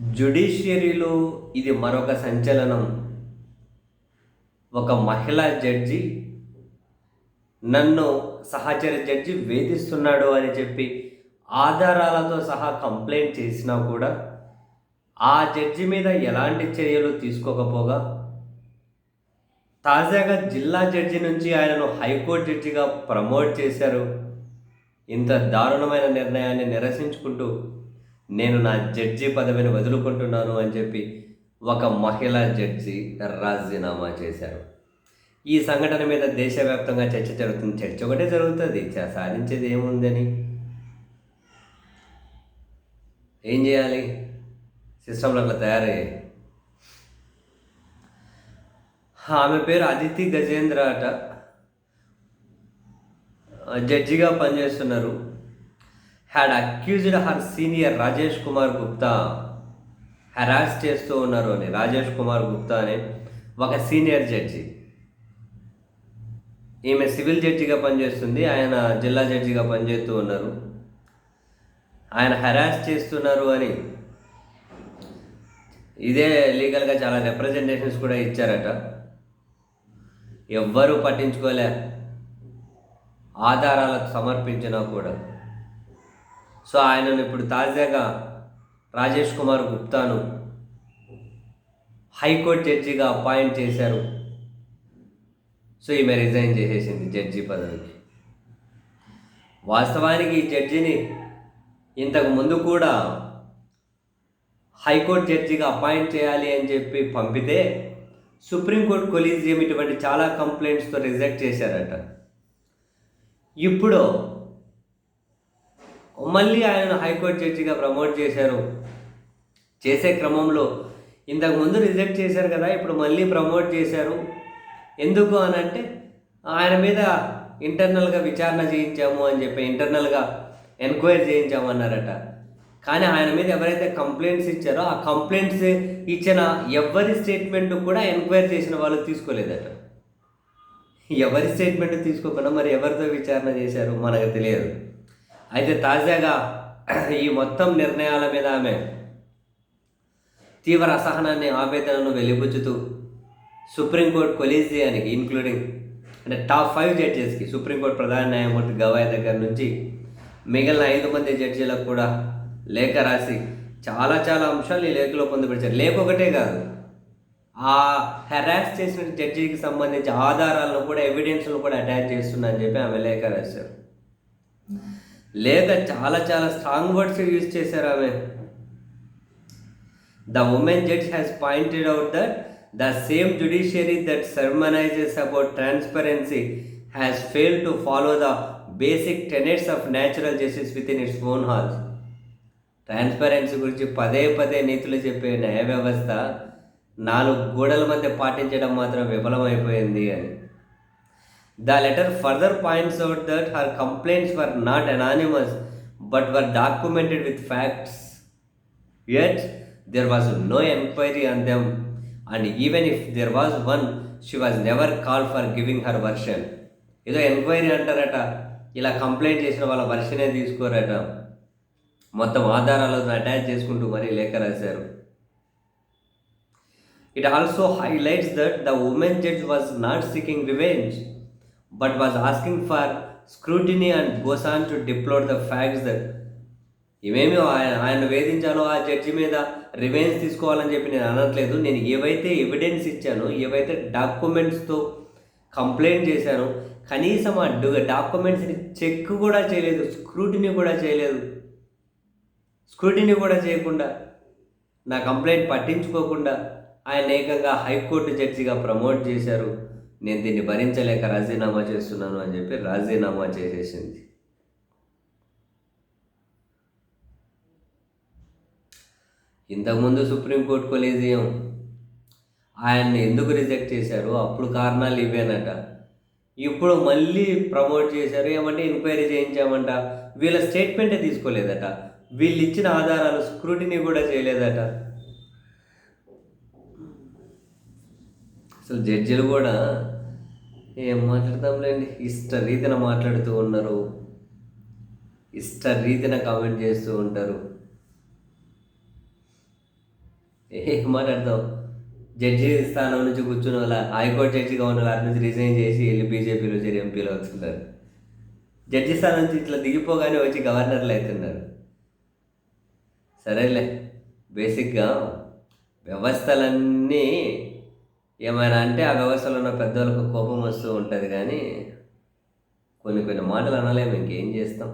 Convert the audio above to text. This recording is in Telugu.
జ్యుడిషియరీలో ఇది మరొక సంచలనం. ఒక మహిళా జడ్జి నన్ను సహచర జడ్జి వేధిస్తున్నాడు అని చెప్పి ఆధారాలతో సహా కంప్లైంట్ చేసినా కూడా ఆ జడ్జి మీద ఎలాంటి చర్యలు తీసుకోకపోగా తాజాగా జిల్లా జడ్జి నుంచి ఆయనను హైకోర్టు జడ్జిగా ప్రమోట్ చేశారు. ఇంత దారుణమైన నిర్ణయాన్ని నిరసించుకుంటూ నేను నా జడ్జి పదవిని వదులుకుంటున్నాను అని చెప్పి ఒక మహిళా జడ్జి రాజీనామా చేశారు. ఈ సంఘటన మీద దేశవ్యాప్తంగా చర్చ జరుగుతుంది. చర్చ ఒకటే జరుగుతుంది. చ- సాధించేది ఏముందని? ఏం చేయాలి? సిస్టంలో అట్లా తయారయ్యాయి. ఆమె పేరు అదితి గజేంద్ర అట. జడ్జిగా పనిచేస్తున్నారు. Had accused her senior Rajesh Kumar Gupta harass చేస్తూ ఉన్నారు అని. రాజేష్ కుమార్ గుప్తా అనే ఒక సీనియర్ జడ్జి. ఈమె సివిల్ జడ్జిగా పనిచేస్తుంది ఆయన జిల్లా జడ్జిగా పనిచేస్తూ ఉన్నారు. ఆయన హెరాస్ చేస్తున్నారు అని. ఇదే లీగల్గా చాలా రిప్రజెంటేషన్స్ కూడా ఇచ్చారట. ఎవ్వరూ పట్టించుకోలే. ఆధారాలకు సమర్పించినా కూడా. సో ఆయనను ఇప్పుడు తాజాగా రాజేష్ కుమార్ గుప్తాను హైకోర్టు జడ్జిగా అపాయింట్ చేశారు. సో ఈమె రిజైన్ చేసేసింది జడ్జి పదవికి. వాస్తవానికి ఈ జడ్జిని ఇంతకు ముందు కూడా హైకోర్టు జడ్జిగా అపాయింట్ చేయాలి అని చెప్పి పంపితే సుప్రీంకోర్టు కొలీజియం ఇటువంటి చాలా కంప్లైంట్స్తో రిజెక్ట్ చేశారట. ఇప్పుడు మళ్ళీ ఆయన హైకోర్టు జడ్జిగా ప్రమోట్ చేశారు. చేసే క్రమంలో ఇంతకుముందు రిజెక్ట్ చేశారు కదా ఇప్పుడు మళ్ళీ ప్రమోట్ చేశారు. ఎందుకు అని అంటే ఆయన మీద ఇంటర్నల్గా విచారణ చేయించాము అని చెప్పి ఇంటర్నల్గా ఎంక్వైరీ చేయించాము అన్నారట. కానీ ఆయన మీద ఎవరైతే కంప్లైంట్స్ ఇచ్చారో ఆ కంప్లైంట్స్ ఇచ్చిన ఎవరి స్టేట్మెంట్ కూడా ఎంక్వైరీ చేసిన వాళ్ళు తీసుకోలేదట. ఎవరి స్టేట్మెంట్ తీసుకోకుండా మరి ఎవరితో విచారణ చేశారు మనకు తెలియదు. అయితే తాజాగా ఈ మొత్తం నిర్ణయాల మీద ఆమె తీవ్ర అసహనాన్ని ఆవేదనను వెలిబుచ్చుతూ సుప్రీంకోర్టు కొలీజియానికి ఇంక్లూడింగ్ అంటే టాప్ ఫైవ్ జడ్జెస్కి సుప్రీంకోర్టు ప్రధాన న్యాయమూర్తి గవాయ్ దగ్గర నుంచి మిగిలిన ఐదు మంది జడ్జీలకు కూడా లేఖ రాసి చాలా చాలా అంశాలు ఈ లేఖలో పొందుపరిచారు. లేఖ ఒకటే కాదు ఆ హెరాస్ చేసిన జడ్జికి సంబంధించి ఆధారాలను కూడా ఎవిడెన్స్ను కూడా అటాచ్ చేస్తున్నా అని చెప్పి ఆమె లేఖ రాశారు లేదా చాలా చాలా స్ట్రాంగ్ వర్డ్స్ యూజ్ చేశారు ఆమె. The woman judge has pointed out that the same judiciary that sermonises about transparency has fail to follow the basic tenets of natural justice within its own hall transparency గురించి పదే పదే నీతులు చెప్పే న్యాయ వ్యవస్థ నాలుగు గోడల మధ్య పాటించడం మాత్రం విఫలమైపోయింది అని. The letter further points out that her complaints were not anonymous but were documented with facts Yet there was no enquiry on them, and even if there was one, she was never called for giving her version. ఏదో ఎంక్వైరీ అంటారట. ఇలా కంప్లైంట్ చేసిన వాళ్ళ వర్షనే తీసుకోరట. మొత్తం ఆధారాలను అటాచ్ చేసుకుంటూ మరీ లేఖ రాశారు. It also highlights that the woman judge was not seeking revenge but was asking for scrutiny and goes on to explode the facts that ఏమేమి ఆయన ఆయన వేధించాలో ఆ జడ్జి మీద రివెన్స్ తీసుకోవాలని చెప్పి నేను అనట్లేదు. నేను ఏవైతే ఎవిడెన్స్ ఇచ్చానో ఏవైతే డాక్యుమెంట్స్తో కంప్లైంట్ చేశానో కనీసం ఆ డాక్యుమెంట్స్ని చెక్ కూడా చేయలేదు స్క్రూటినీ కూడా చేయలేదు. స్క్రూటినీ కూడా చేయకుండా నా కంప్లైంట్ పట్టించుకోకుండా ఆయన ఏకంగా హైకోర్టు జడ్జిగా ప్రమోట్ చేశారు. నేను దీన్ని భరించలేక రాజీనామా చేస్తున్నాను అని చెప్పి రాజీనామా చేసేసింది. ఇంతకుముందు సుప్రీంకోర్టు కొలీజియం ఆయన్ని ఎందుకు రిజెక్ట్ చేశారు? అప్పుడు కారణాలు ఇవేనట. ఇప్పుడు మళ్ళీ ప్రమోట్ చేశారు ఏమంటే ఎంక్వైరీ చేయించామంట. వీళ్ళ స్టేట్మెంటే తీసుకోలేదట. వీళ్ళు ఇచ్చిన ఆధారాలు స్క్రూటినీ కూడా చేయలేదట. అసలు జడ్జిలు కూడా ఏం మాట్లాడతాంలేండి? ఇష్ట రీతిన మాట్లాడుతూ ఉన్నారు. ఇష్ట రీతిన కామెంట్ చేస్తూ ఉంటారు. ఏం మాట్లాడతాం జడ్జి స్థానం నుంచి కూర్చున్న వాళ్ళ హైకోర్టు జడ్జిగా ఉన్న వాళ్ళ నుంచి రిజైన్ చేసి వెళ్ళి బీజేపీలో చేరి ఎంపీలు అవుతున్నారు జడ్జి స్థానం నుంచి ఇట్లా దిగిపోగానే వచ్చి గవర్నర్లు అవుతున్నారు సరేలే బేసిక్గా వ్యవస్థలన్నీ ఏమైనా అంటే ఆ వ్యవస్థలో ఉన్న పెద్దవాళ్ళకు కోపం వస్తూ ఉంటుంది కానీ కొన్ని కొన్ని మాటలు అనలేము ఇంకేం చేస్తాం?